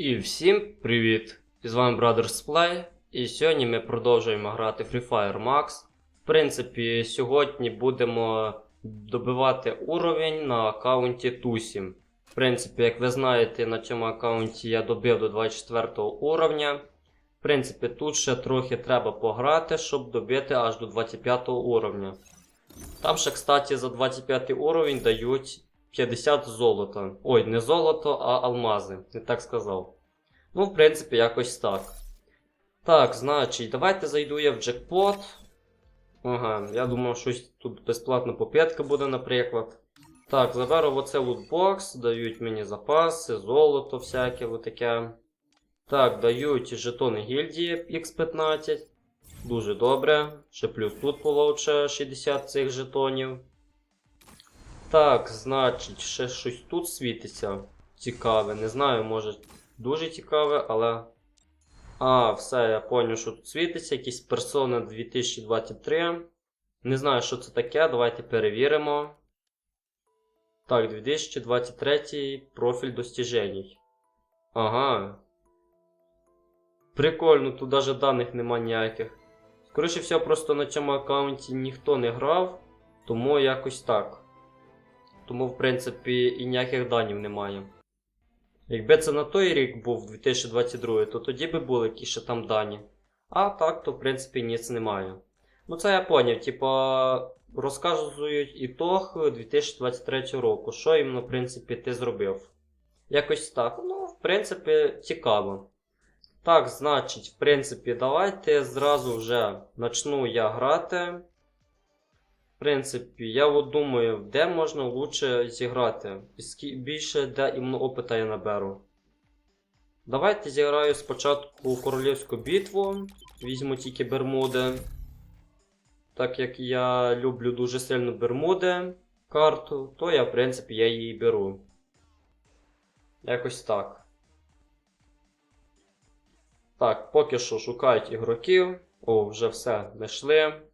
І всім привіт! І з вами Brothers Play. І сьогодні ми продовжуємо грати Free Fire Max. В принципі, сьогодні будемо добивати уровень на аккаунті Тусім. В принципі, як ви знаєте, на цьому аккаунті я добив до 24 уровня. В принципі, тут ще трохи треба пограти, щоб добити аж до 25 уровня. Там ще, кстати, за 25 уровень дають 50 золота. Ой, не золото, а алмази. Не так сказав. Ну, в принципі, якось так. Так, значить, давайте зайду я в джекпот. Ага, я думав, щось тут безплатна попитка буде, наприклад. Так, заберу оце лутбокс, дають мені запаси, золото всяке таке. Так, дають жетони гільдії X15. Дуже добре. Ще плюс тут получше 60 цих жетонів. Так, значить, ще щось тут світиться. Цікаве. Не знаю, може дуже цікаве, але. А, все, я поняв, що тут світиться. Якісь персона 2023. Не знаю, що це таке. Давайте перевіримо. Так, 2023 профіль достіжень. Ага. Прикольно, тут навіть даних нема ніяких. Скоріше всього, просто на цьому аккаунті ніхто не грав, тому якось так. Тому, в принципі, і ніяких данів немає. Якби це на той рік був 2022, то тоді би були якісь ще там дані. А так, то в принципі ніц немає. Ну це я поняв, типа розказують ітог 2023 року, що іменно, в принципі, ти зробив. Якось так. Ну, в принципі, цікаво. Так, значить, в принципі, давайте зразу вже начну я грати. Принципі, я от думаю, де можна лучше зіграти. Більше де іменно опита я наберу. Давайте зіграю спочатку королівську битву. Візьму тільки Бермуди. Так як я люблю дуже сильно Бермуди карту, то я, в принципі, я її беру. Якось так. Так, поки що шукають ігроків. О, вже все знайшли.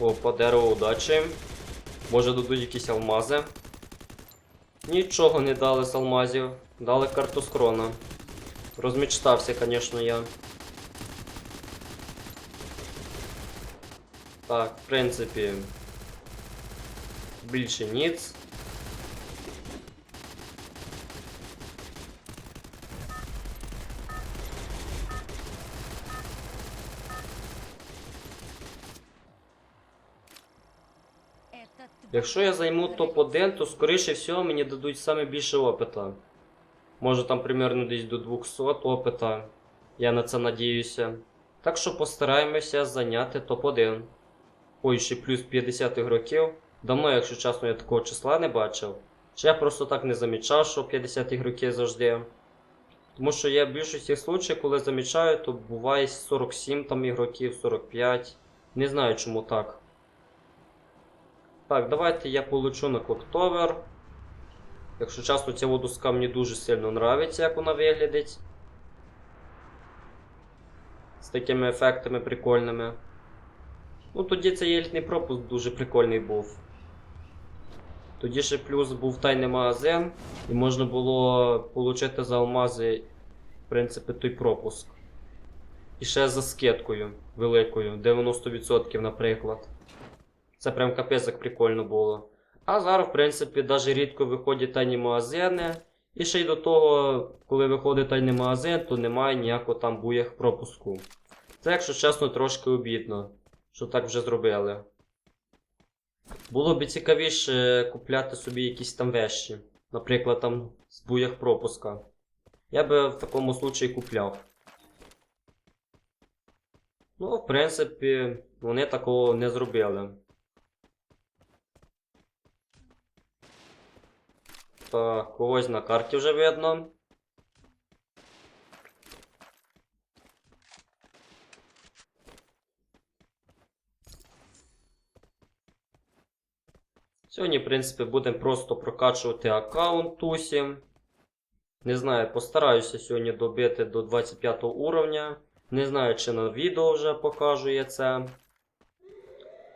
О, дерево удачі. Може дадуть якісь алмази. Нічого не дали з алмазів. Дали карту скрона. Розмічтався, звісно, я. Так, в принципі. Більше ніц. Якщо я займу топ-1, то скоріше всього мені дадуть саме більше опита. Може там примерно десь до 200 опита. Я на це надіюся. Так що постараємося зайняти топ-1. Ой, ще плюс 50 ігроків. Давно, якщо чесно, я такого числа не бачив. Чи я просто так не замічав, що 50 ігроків завжди. Тому що я в більшості случаїв, коли замічаю, то буває 47 там ігроків, 45. Не знаю чому так. Так, давайте я получу на Клоктовер. Якщо чесно, ця водоска мені дуже сильно нравиться, як вона виглядить. З такими ефектами прикольними. Ну, тоді цей єльтний пропуск дуже прикольний був. Тоді ще плюс був тайний магазин, і можна було отримати за алмази, в принципі, той пропуск. І ще за скидкою великою, 90%, наприклад. Це прям капець як прикольно було. А зараз, в принципі, навіть рідко виходять тайні магазини. І ще й до того, коли виходить тайний магазин, то немає ніякого там буях пропуску. Це, якщо чесно, трошки обідно, що так вже зробили. Було б цікавіше купляти собі якісь там вещі. Наприклад, там з буях пропуска. Я би в такому случаї купляв. Ну, в принципі, вони такого не зробили. Так, когось на карті вже видно. Сьогодні, в принципі, будемо просто прокачувати аккаунт Тусі. Не знаю, постараюся сьогодні добити до 25 уровня. Не знаю, чи на відео вже покажу я це.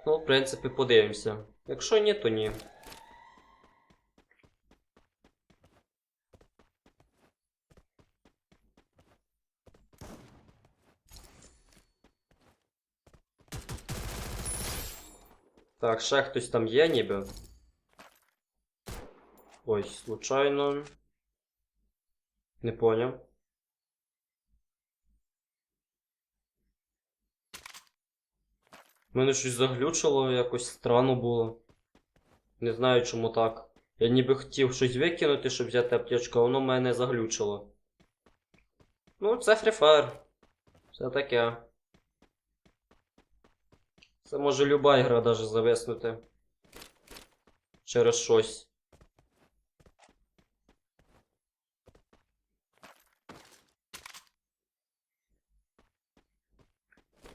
Ну, в принципі, подивимося. Якщо ні, то ні. Так, ще хтось там є ніби. Ой, случайно. Не поняв. Мене щось заглючило, якось странно було. Не знаю чому так. Я ніби хотів щось викинути, щоб взяти аптечку, а воно мене заглючило. Ну, це Free. Це таке. Це може люба ігра даже зависнути. Через щось.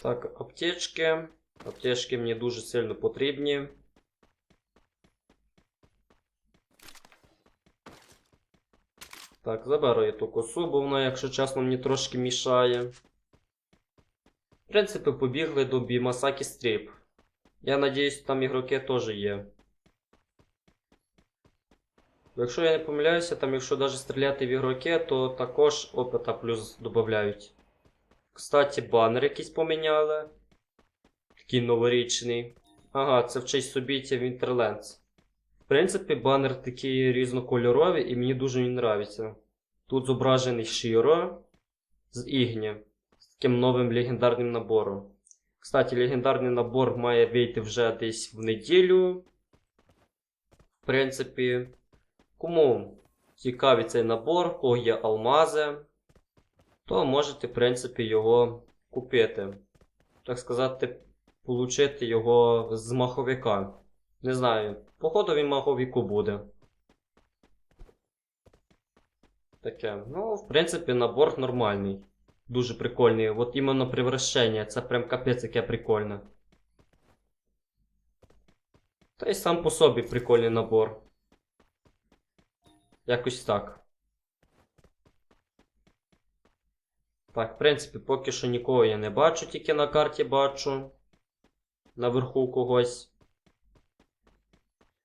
Так, аптечки. Аптечки мені дуже сильно потрібні. Так, заберу я ту косу, бо вона, якщо чесно, мені трошки мішає. В принципі, побігли до Бімасакі Стріп. Я надіюсь, там ігроки теж є. Якщо я не помиляюся, там якщо навіть стріляти в ігроки, то також опита плюс додають. Кстати, банер якийсь поміняли. Такий новорічний. Ага, це в честь собіття Winterlands. В принципі, банер такий різнокольоровий і мені дуже він нравиться. Тут зображений Шіро з Ігні з таким новим легендарним набором. Кстати, легендарний набор має вийти вже десь в неділю. В принципі, кому цікавий цей набор, кого є алмази, то можете, в принципі, його купити. Так сказати, получити його з маховика. Не знаю, походу він маховіку буде. Таке. Ну, в принципі, набор нормальний. Дуже прикольний. От іменно превращення, це прям капець яке прикольне. Та й сам по собі прикольний набор. Якось так. Так, в принципі, поки що нікого я не бачу, тільки на карті бачу. Наверху когось.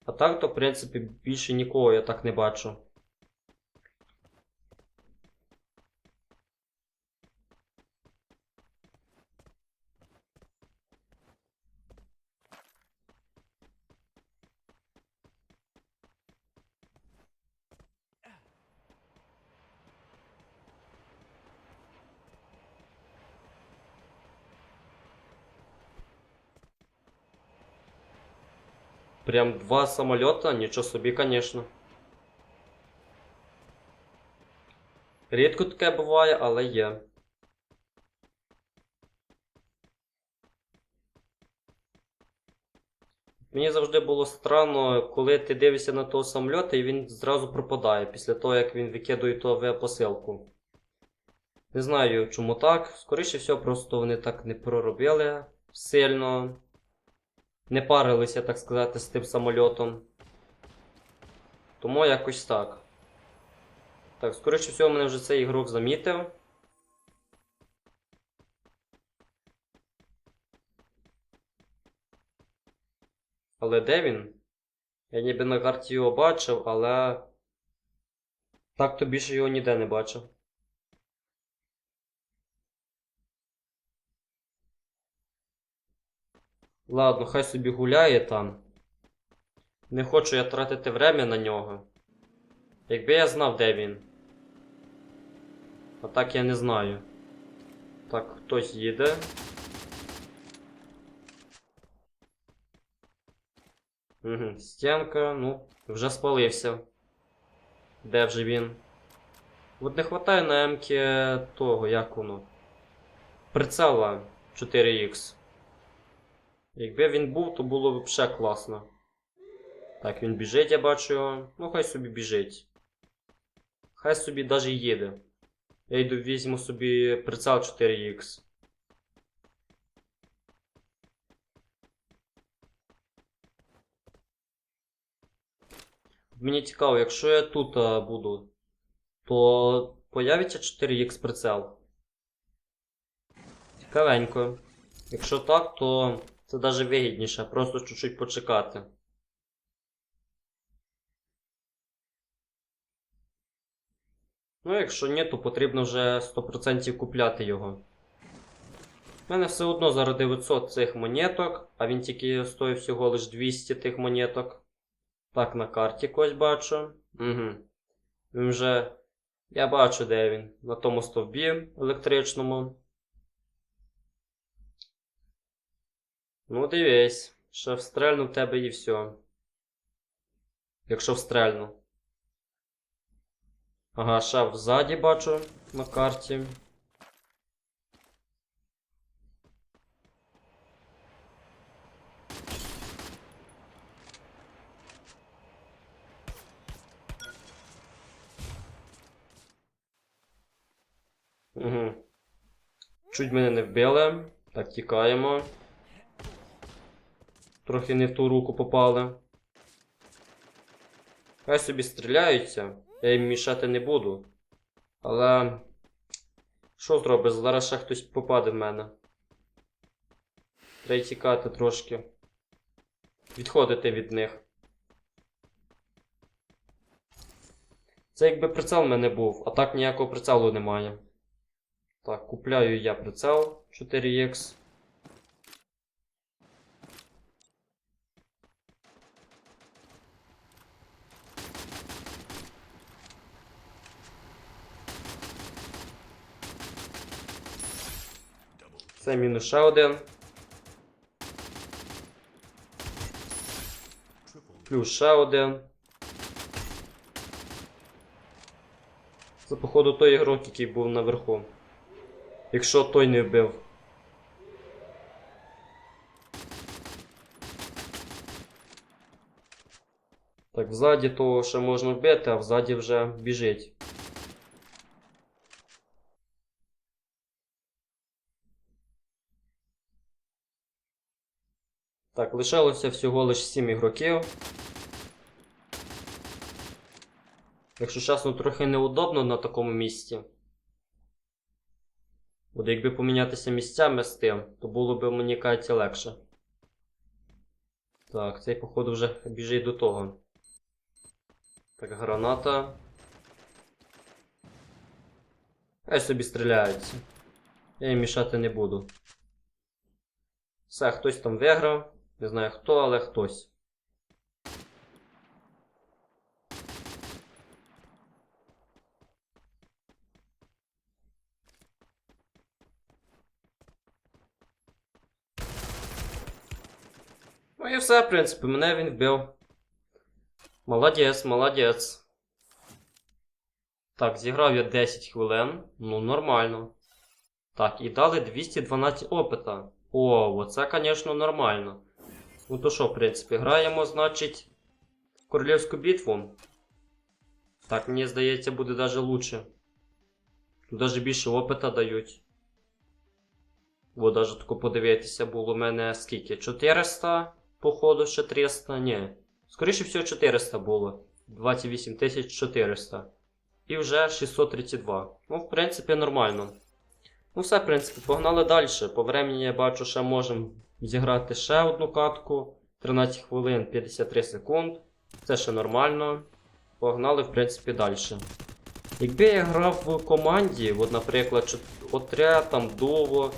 А так, то, в принципі, більше нікого я так не бачу. Прям два самолета, нічого собі, конечно. Рідко таке буває, але є. Мені завжди було странно, коли ти дивишся на того самольота і він зразу пропадає після того, як він викидує ту авіапосилку. Не знаю, чому так. Скоріше всього, просто вони так не проробили сильно. Не парилися, так сказати, з тим самольотом. Тому якось так. Так, скоріше всього, мене вже цей ігрок замітив. Але де він? Я ніби на карті його бачив, але. Так то більше його ніде не бачив. Ладно, хай собі гуляє там. Не хочу я тратити время на нього. Якби я знав, де він. А так я не знаю. Так, хтось їде. Угу, стінка, ну, вже спалився. Де вже він? От не хватає на М-ки того, як воно. Прицела 4Х. Якби він був, то було б ще класно. Так, він біжить, я бачу його. Ну, хай собі біжить. Хай собі даже їде. Я йду візьму собі прицел 4Х. Мені цікаво, якщо я тут а, буду, то появиться 4х прицел. Цікавенько. Якщо так, то це навіть вигідніше, просто чуть-чуть почекати. Ну, якщо ні, то потрібно вже 100% купляти його. У мене все одно зараз 900 цих монеток, а він тільки стоїть всього лиш 200 тих монеток. Так, на карті когось бачу. Угу. Він вже. Я бачу, де він. На тому стовбі електричному. Ну, дивись, ще встрельну в тебе і все. Якщо встрельну. Ага, ще взаді бачу на карті. Угу. Чуть мене не вбили. Так, тікаємо. Трохи не в ту руку попали. Хай собі стріляються, я їм мішати не буду. Але. Що зробиш? Зараз ще хтось попаде в мене. Треба тікати трошки. Відходити від них. Це якби прицел в мене був, а так ніякого прицелу немає. Так, купляю я прицел 4X. Це мінус ще один. Плюс ще один. Це, походу, той ігрок, який був наверху. Якщо той не вбив. Так, взаді того ще можна вбити, а взаді вже біжить. Так, лишалося всього лише 7 ігроків. Якщо чесно, трохи неудобно на такому місці. Буде, якби помінятися місцями з тим, то було б мені кажеться легше. Так, цей, походу, вже біжить до того. Так, граната. Хай собі стріляються. Я їм мішати не буду. Все, хтось там виграв. Не знаю хто, але хтось. Ну і все, в принципі, мене він вбив. Молодець, молодець. Так, зіграв я 10 хвилин. Ну, нормально. Так, і дали 212 опита. О, оце, звісно, нормально. Ну то що, в принципі, граємо, значить, королівську битву. Так, мені здається, буде навіть лучше. Тут навіть більше опита дають. Бо навіть тако подивитися було у мене скільки? 400, походу, ще 300, ні. Скоріше всього 400 було. 28 400. І вже 632. Ну, в принципі, нормально. Ну, все, в принципі, погнали далі. По времені я бачу, ще можемо зіграти ще одну катку. 13 хвилин 53 секунд. Це ще нормально. Погнали, в принципі, далі. Якби я грав в команді, от, наприклад, отряд, там дуо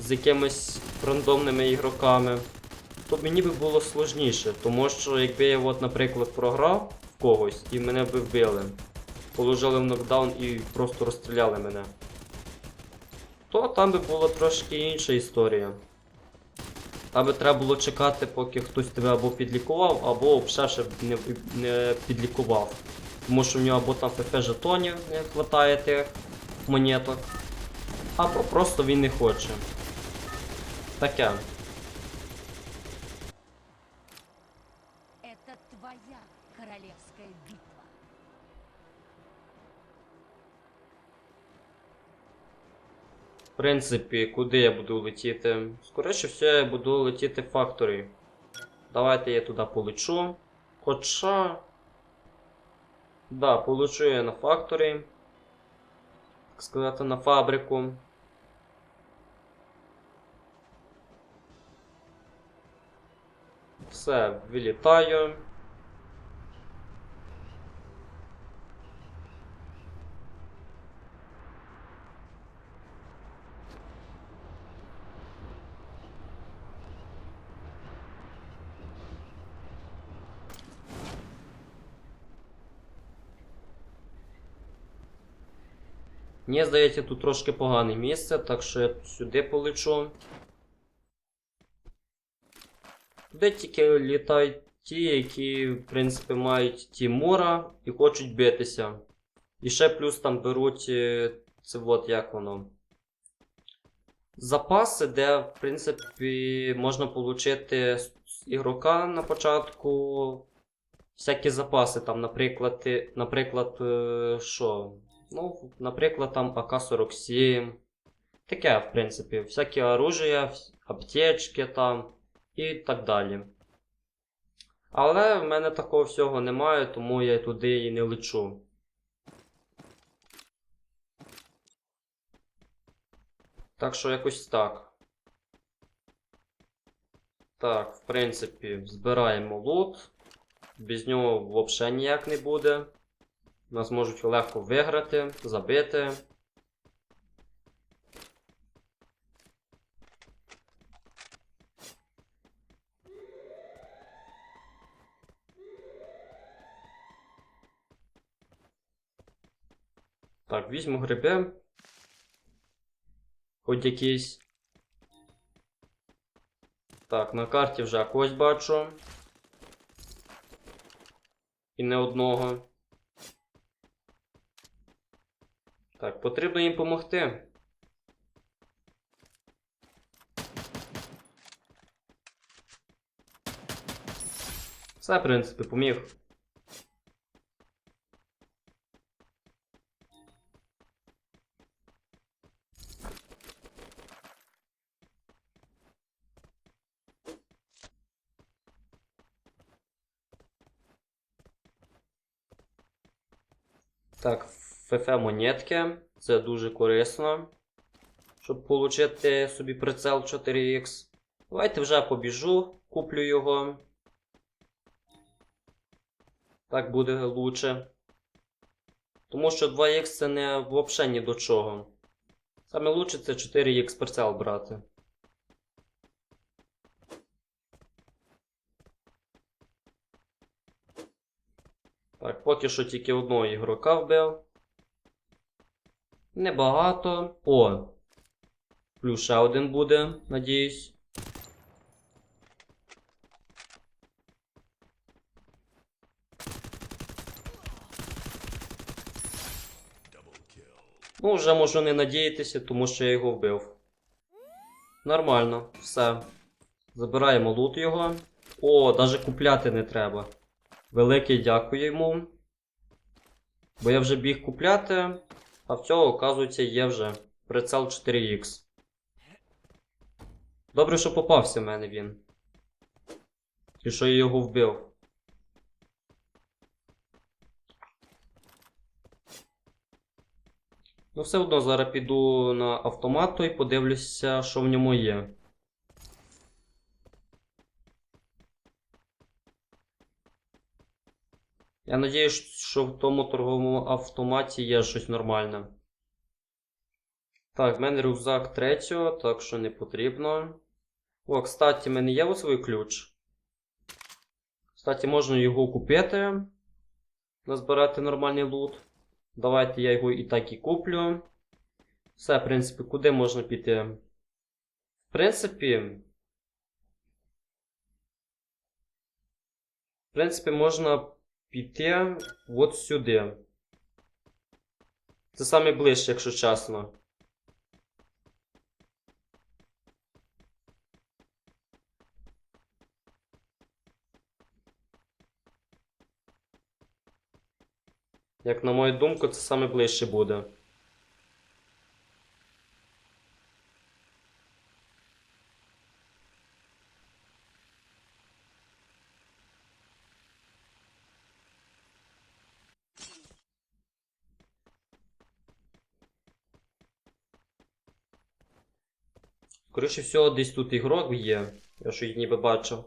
з якимись рандомними ігроками, то мені би було сложніше. Тому що якби я, от, наприклад, програв в когось і мене би вбили, положили в нокдаун і просто розстріляли мене то там би була трошки інша історія. Там треба було чекати, поки хтось тебе або підлікував, або взагалі ще не, не підлікував. Тому що в нього або там ФФ жетонів не вистачає тих монеток, або просто він не хоче. Таке. Принципі, куди я буду летіти? Скоріше все, я буду летіти в Factory. Давайте я туди полечу. Хоча. Да, полечу я на Factory. так сказати, на фабрику. Все, вилітаю. Мені здається, тут трошки погане місце, так що я сюди полечу. Туди тільки літають ті, які, в принципі, мають Тімура і хочуть битися. І ще плюс там беруть е, це от як воно. Запаси, де, в принципі, можна отримати з ігрока на початку. Всякі запаси, там, наприклад, наприклад, е, що? Ну, наприклад, там АК-47. Таке, в принципі, всякі оружия, аптечки там і так далі. Але в мене такого всього немає, тому я туди і не лечу. Так що якось так. Так, в принципі, збираємо лут. Без нього взагалі ніяк не буде. Нас можуть легко виграти, забити. Так, візьму гриби. Хоч якісь. Так, на карті вже когось бачу. І не одного. Так, потрібно їм допомогти. Все, в принципі, поміг. Так, ФФ монетки. Це дуже корисно. Щоб отримати собі прицел 4Х. Давайте вже побіжу, куплю його. Так буде лучше. Тому що 2Х це не взагалі ні до чого. Саме лучше це 4Х прицел брати. Так, поки що тільки одного ігрока вбив. Небагато. О! Плюс ще один буде, надіюсь. Ну, вже можу не надіятися, тому що я його вбив. Нормально, все. Забираємо лут його. О, навіть купляти не треба. Велике дякую йому. Бо я вже біг купляти, а в цього, оказується, є вже прицел 4Х. Добре, що попався в мене він. І що я його вбив. Ну, все одно зараз піду на автомат і подивлюся, що в ньому є. Я надіюсь, що в тому торговому автоматі є щось нормальне. Так, в мене рюкзак третього, так що не потрібно. О, кстати, в мене є ось свій ключ. Кстати, можна його купити. Назбирати нормальний лут. Давайте я його і так і куплю. Все, в принципі, куди можна піти? В принципі. В принципі, можна піти от сюди. Це саме ближче, якщо чесно. Як на мою думку, це саме ближче буде. Скоріше всього, десь тут ігрок є. Я що їх ніби бачив.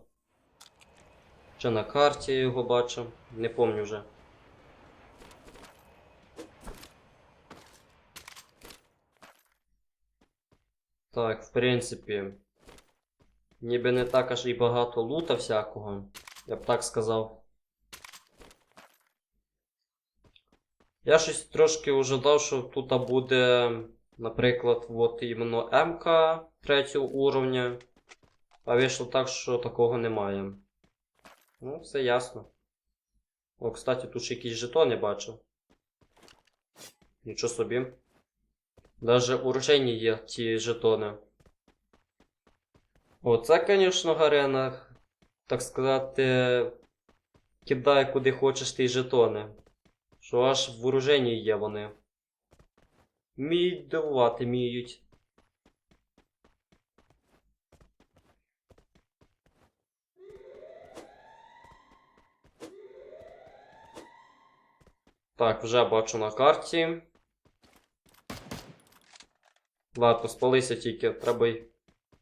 Чи на карті я його бачив. Не пам'ятаю вже. Так, в принципі. Ніби не так аж і багато лута всякого. Я б так сказав. Я щось трошки ожидав, що тут буде, наприклад, от іменно МК третього уровня. А вийшло так, що такого немає. Ну, все ясно. О, кстати, тут ще якісь жетони бачив. Нічого собі. Даже у Ржені є ті жетони. Оце, звісно, гарена, так сказати, кидає куди хочеш ті жетони. Що аж в оруженні є вони. Вміють дивувати, вміють. Так, вже бачу на карті. Ладно, спалися тільки, треба й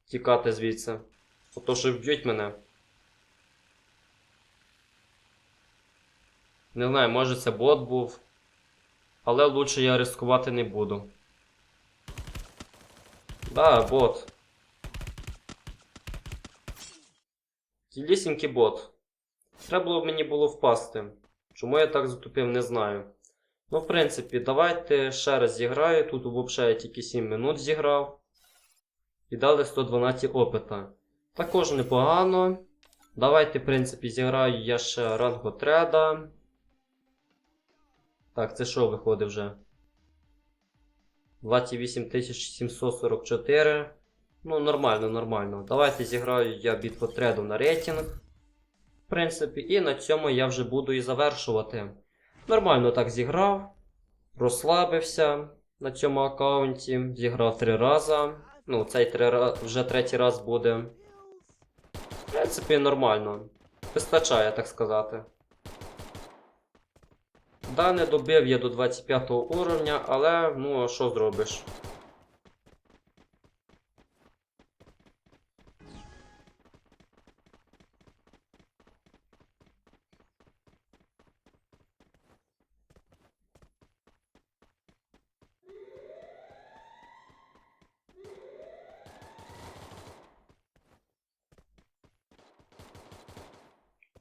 тікати звідси. Ото що вб'ють мене. Не знаю, може це бот був. Але лучше я ризикувати не буду. Да, бот. Тілісінький бот. Треба б мені було впасти. Чому я так затупив, не знаю. Ну, в принципі, давайте ще раз зіграю. Тут взагалі я тільки 7 минут зіграв. І дали 112 опита. Також непогано. Давайте, в принципі, зіграю я ще ранготреда. Так, це що виходить вже? 28744. Ну, нормально, нормально. Давайте зіграю я бітвотреду на рейтинг. В принципі, і на цьому я вже буду і завершувати. Нормально так зіграв. Розслабився на цьому аккаунті. Зіграв три рази. Ну, цей три, ра- вже третій раз буде. В принципі, нормально. Вистачає, так сказати. Да, не добив я до 25 уровня, але ну а що зробиш?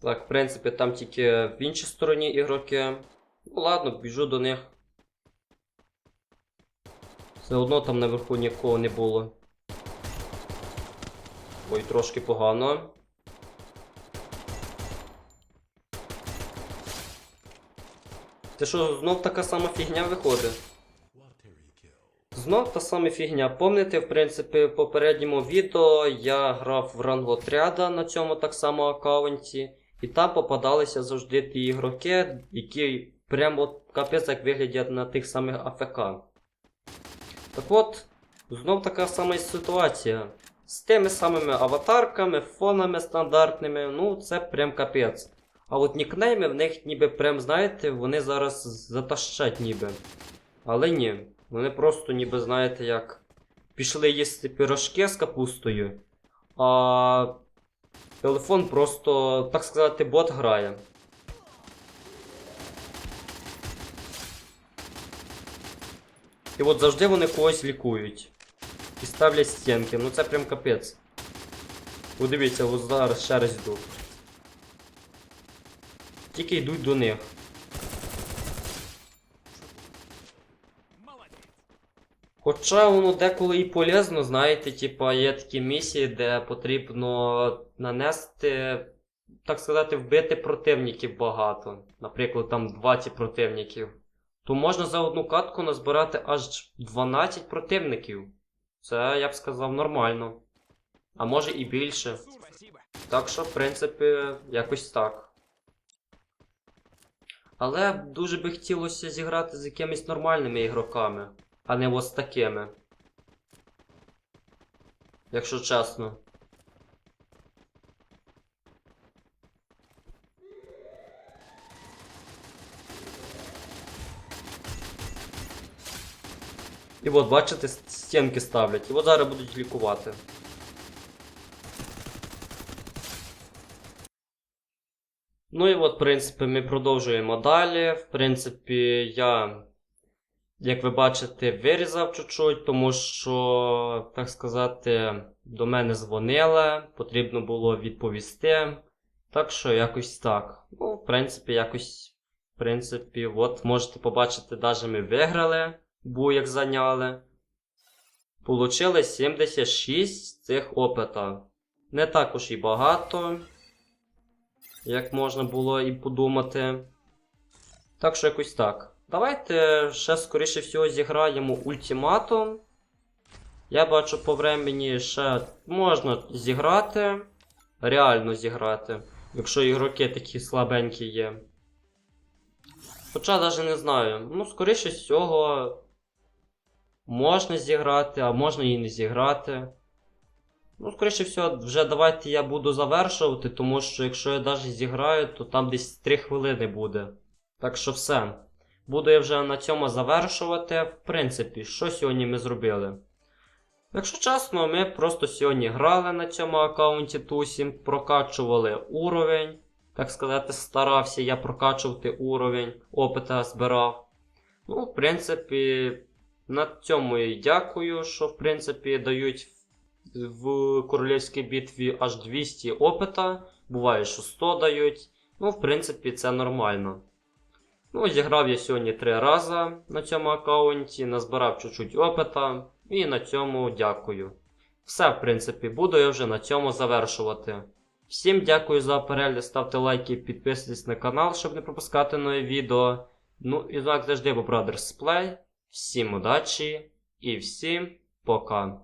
Так, в принципі, там тільки в іншій стороні ігроки. Ну ладно, біжу до них. Все одно там наверху нікого не було. Ой, трошки погано. Це що, знов така сама фігня виходить? Знов та сама фігня. Помните, в принципі, в попередньому відео я грав в ранглотряда на цьому так само аккаунті, і там попадалися завжди ті ігроки, які прямо капець як виглядять на тих самих АФК. Так от, знов така сама ситуація. З тими самими аватарками, фонами стандартними, ну це прям капець. А от нікнейми в них ніби прям, знаєте, вони зараз затащать ніби. Але ні, вони просто ніби, знаєте, як пішли їсти пірожки з капустою, а телефон просто, так сказати, бот грає. І от завжди вони когось лікують. І ставлять стінки. Ну це прям капець. Подивіться, ось зараз ще раз йду. Тільки йдуть до них. Хоча воно деколи і полезно, знаєте, типа є такі місії, де потрібно нанести, так сказати, вбити противників багато. Наприклад, там 20 противників. То можна за одну катку назбирати аж 12 противників. Це, я б сказав, нормально. А може і більше. Так що, в принципі, якось так. Але дуже би хотілося зіграти з якимись нормальними ігроками, а не ось такими. Якщо чесно. І от, бачите, стінки ставлять. І от зараз будуть лікувати. Ну і от, в принципі, ми продовжуємо далі. В принципі, я, як ви бачите, вирізав чуть-чуть, тому що, так сказати, до мене дзвонили, потрібно було відповісти. Так що якось так. Ну, в принципі, якось, в принципі, от можете побачити, навіть ми виграли, бу як зайняли. Получили 76 цих опита. Не також і багато, як можна було і подумати. Так що якось так. Давайте ще скоріше всього зіграємо ультиматум. Я бачу по времені ще можна зіграти. Реально зіграти. Якщо ігроки такі слабенькі є. Хоча навіть не знаю. Ну, скоріше всього, можна зіграти, а можна і не зіграти. Ну, скоріше всього, вже давайте я буду завершувати, тому що якщо я навіть зіграю, то там десь 3 хвилини буде. Так що все. Буду я вже на цьому завершувати. В принципі, що сьогодні ми зробили? Якщо чесно, ми просто сьогодні грали на цьому аккаунті Тусім, прокачували уровень. Так сказати, старався я прокачувати уровень, опита збирав. Ну, в принципі, на цьому і дякую, що в принципі дають в королівській битві аж 200 опита. Буває, що 100 дають. Ну, в принципі, це нормально. Ну, зіграв я сьогодні три рази на цьому аккаунті, назбирав чуть-чуть опита. І на цьому дякую. Все, в принципі, буду я вже на цьому завершувати. Всім дякую за перегляд, ставте лайки, підписуйтесь на канал, щоб не пропускати нові відео. Ну і як завжди, бо Brothers Play. Всім удачі і всім пока.